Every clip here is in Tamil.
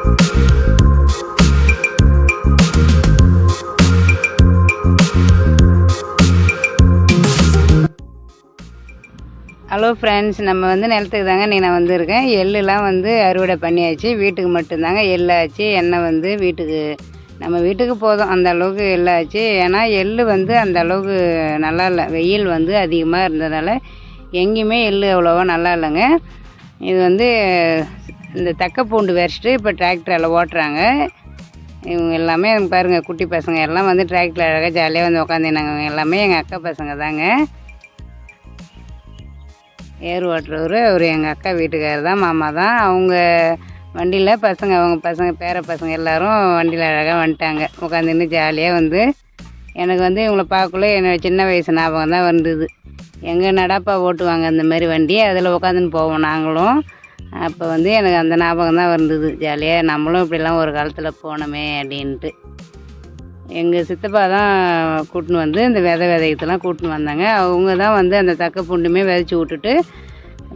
ஹலோ ஃப்ரெண்ட்ஸ் நம்ம வந்து நிலத்துக்கு தாங்க நீ நான் வந்திருக்கேன். எள்ளுலாம் வந்து அறுவடை பண்ணியாச்சு. வீட்டுக்கு மட்டும்தாங்க எள்ளாச்சு. எண்ணெய் வந்து வீட்டுக்கு நம்ம வீட்டுக்கு போதும். அந்த அளவுக்கு எள்ளாச்சு. ஏன்னா எள் வந்து அந்த அளவுக்கு நல்லா இல்லை. வெயில் வந்து அதிகமாக இருந்ததால் எங்கேயுமே எள் அவ்வளோவா நல்லா இல்லைங்க. இது வந்து இந்த தக்க பூண்டு வரைச்சிட்டு இப்போ டிராக்டரில் ஓட்டுறாங்க. இவங்க எல்லாமே பாருங்கள் குட்டி பசங்க எல்லாம் வந்து டிராக்டரில் அழகாக ஜாலியாக வந்து உட்காந்துனாங்க இவங்க எல்லாமே எங்கள் அக்கா பசங்க தாங்க. ஏர் ஓட்டுறவர் அவர் எங்கள் அக்கா வீட்டுக்காரர் தான் மாமா தான். அவங்க வண்டியில் பசங்க அவங்க பசங்க பேர பசங்க எல்லோரும் வண்டியில் அழகாக வந்துட்டாங்க. உட்காந்துன்னு ஜாலியாக வந்து எனக்கு வந்து இவங்கள பார்க்கக்குள்ள என்னோட சின்ன வயசு ஞாபகம் தான் வந்தது. எங்கள் நடாப்பா ஓட்டுவாங்க இந்த மாதிரி வண்டி அதில் உட்காந்துன்னு போவோம் நாங்களும். அப்போ வந்து எனக்கு அந்த ஞாபகம் தான் வந்தது. ஜாலியாக நம்மளும் இப்படிலாம் ஒரு காலத்தில் போனோமே அப்படின்ட்டு. எங்கள் சித்தப்பா தான் கூட்டின்னு வந்து இந்த விதை விதையத்தெல்லாம் கூட்டின்னு வந்தாங்க. அவங்க தான் வந்து அந்த தக்க பூண்டுமே விதைச்சி விட்டுட்டு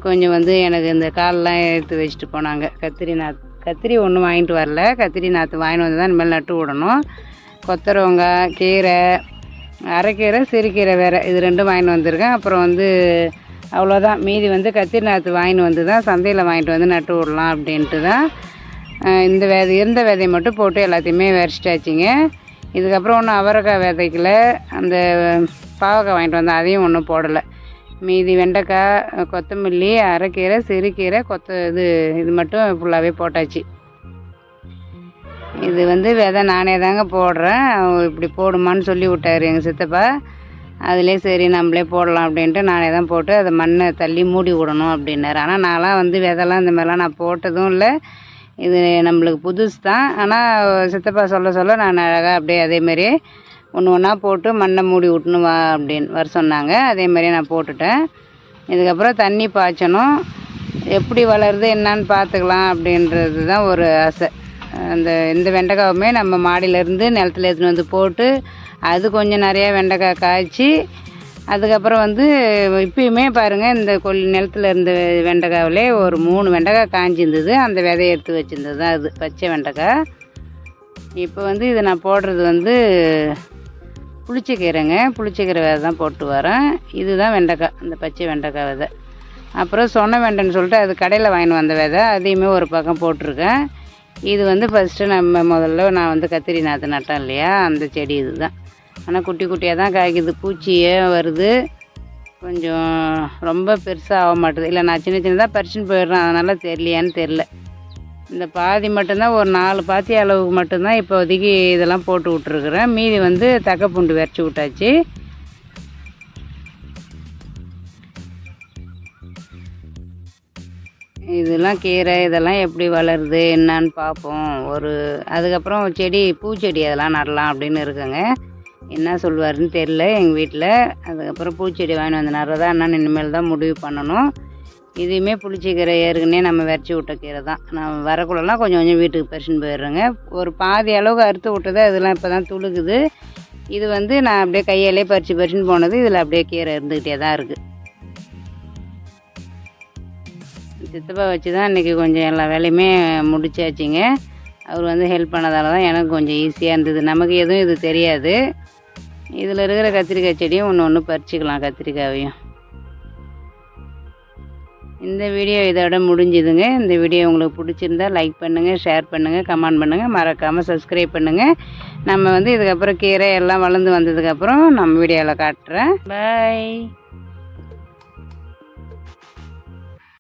கொஞ்சம் வந்து எனக்கு இந்த காலெலாம் எடுத்து வச்சுட்டு போனாங்க. கத்திரி நாற்று கத்திரி ஒன்றும் வாங்கிட்டு வரல. கத்திரி நாற்று வாங்கிட்டு வந்து தான் இனிமேல் நட்டு விடணும். கொத்தரவங்காய் கீரை அரைக்கீரை சிறுகீரை வேறு இது ரெண்டும் வாங்கிட்டு வந்திருக்கேன். அப்புறம் வந்து அவ்வளோதான். மீதி வந்து கத்திரி நாற்று வாங்கிட்டு வந்து தான் சந்தையில் வாங்கிட்டு வந்து நட்டு விடலாம் அப்படின்ட்டு தான் இந்த விதை இருந்த விதையை மட்டும் போட்டு எல்லாத்தையுமே விரைச்சிட்டாச்சுங்க இதுக்கப்புறம் ஒன்றும் அவரைக்காய் விதைக்கல. அந்த பாவக்காய் வாங்கிட்டு வந்தேன். அதையும் ஒன்றும் போடலை. மீதி வெண்டைக்காய் கொத்தமல்லி அரைக்கீரை சிறுகீரை கொத்த இது இது மட்டும் ஃபுல்லாகவே போட்டாச்சு. இது வந்து விதை நானே தாங்க போடுறேன். அவர் இப்படி போடுமான்னு சொல்லி விட்டார் எங்கள் சித்தப்பா. அதிலே சரி நம்மளே போடலாம் அப்படின்ட்டு நானே தான் போட்டு அதை மண்ணை தள்ளி மூடி விடணும் அப்படின்னாரு. ஆனால் நான்லாம் வந்து விதைலாம் இந்த மாதிரிலாம் நான் போட்டதும் இல்லை. இது நம்மளுக்கு புதுசு தான். ஆனால் சித்தப்பா சொல்ல சொல்ல நான் அழகாக அப்படியே அதேமாரி ஒன்று ஒன்றா போட்டு மண்ணை மூடி விட்டுன்னு வா அப்படின்னு வர சொன்னாங்க. அதே மாதிரியே நான் போட்டுட்டேன். இதுக்கப்புறம் தண்ணி பாய்ச்சணும். எப்படி வளருது என்னான்னு பார்த்துக்கலாம் அப்படின்றது தான் ஒரு ஆசை. அந்த இந்த வெண்டைக்காவுமே நம்ம மாடியிலேருந்து நிலத்துல எடுத்துன்னு வந்து போட்டு அது கொஞ்சம் நிறையா வெண்டைக்காய் காய்ச்சி அதுக்கப்புறம் வந்து இப்பயுமே பாருங்கள் இந்த கொல் நிலத்துல இருந்த வெண்டைக்காவிலே ஒரு மூணு வெண்டைக்காய் காய்ஞ்சிருந்தது அந்த விதையை எடுத்து வச்சுருந்தது தான் அது பச்சை வெண்டைக்காய். இப்போ வந்து இதை நான் போடுறது வந்து புளிச்சக்கீரைங்க. புளிச்சக்கீரை விதை தான் போட்டு வரேன். இதுதான் வெண்டைக்காய் அந்த பச்சை வெண்டைக்காய் விதை. அப்புறம் சொன்ன வெண்டைன்னு சொல்லிட்டு அது கடையில் வாங்கின்னு வந்த விதை. அதையுமே ஒரு பக்கம் போட்டிருக்கேன். இது வந்து ஃபஸ்ட்டு நம்ம முதல்ல நான் வந்து கத்திரி நாற்று நட்டேன் இல்லையா? அந்த செடி இதுதான். ஆனால் குட்டி குட்டியாக தான் காய்க்குது. பூச்சியே வருது. கொஞ்சம் ரொம்ப பெருசாக ஆக மாட்டுது. இல்லை நான் சின்ன சின்னதாக பறிச்சுன்னு போயிடுறேன். அதனால் தெரியலையான்னு தெரில இந்த பாதி மட்டும்தான் ஒரு நாலு பாத்தி அளவுக்கு மட்டும்தான் இப்போதைக்கு இதெல்லாம் போட்டு விட்ருக்குறேன் மீதி வந்து தக்கப்பூண்டு விரைச்சி விட்டாச்சு. இதெல்லாம் கீரை இதெல்லாம் எப்படி வளருது என்னன்னு பார்ப்போம். ஒரு அதுக்கப்புறம் செடி பூச்செடி அதெல்லாம் நடலாம் அப்படின்னு இருக்குங்க. என்ன சொல்லுவாருன்னு தெரில எங்கள் வீட்டில் அதுக்கப்புறம் பூச்செடி வாங்கி வந்து நடுறதா என்னன்னு இனிமேல் தான் முடிவு பண்ணணும். இதையுமே புளிச்சிக்கீரை ஏற்கனவே நம்ம விரைச்சி விட்ட கீரை தான். நான் வரக்குள்ளலாம் கொஞ்சம் கொஞ்சம் வீட்டுக்கு பறிச்சுன்னு போயிடுறேங்க. ஒரு பாதி அளவுக்கு அறுத்து விட்டது அதெல்லாம் இப்போ தான் துளுக்குது. இது வந்து நான் அப்படியே கையாலே பறித்து பறிச்சுன்னு போனது இதில் அப்படியே கீரை இருந்துக்கிட்டே தான் இருக்குது சித்தப்பா வச்சு தான் இன்றைக்கி கொஞ்சம் எல்லா வேலையுமே முடிச்சாச்சுங்க. அவர் வந்து ஹெல்ப் பண்ணதால தான் எனக்கு கொஞ்சம் ஈஸியாக இருந்தது. நமக்கு எதுவும் இது தெரியாது. இதில் இருக்கிற கத்திரிக்காய் செடியும் ஒன்று ஒன்று பறிச்சுக்கலாம் கத்திரிக்காயையும். இந்த வீடியோ இதோட முடிஞ்சுதுங்க. இந்த வீடியோ உங்களுக்கு பிடிச்சிருந்தா லைக் பண்ணுங்கள் ஷேர் பண்ணுங்கள் கமெண்ட் பண்ணுங்கள் மறக்காமல் சப்ஸ்கிரைப் பண்ணுங்கள் நம்ம வந்து இதுக்கப்புறம் கீரை எல்லாம் வளர்ந்து வந்ததுக்கப்புறம் நம்ம வீடியோவில் காட்டுறேன். பாய்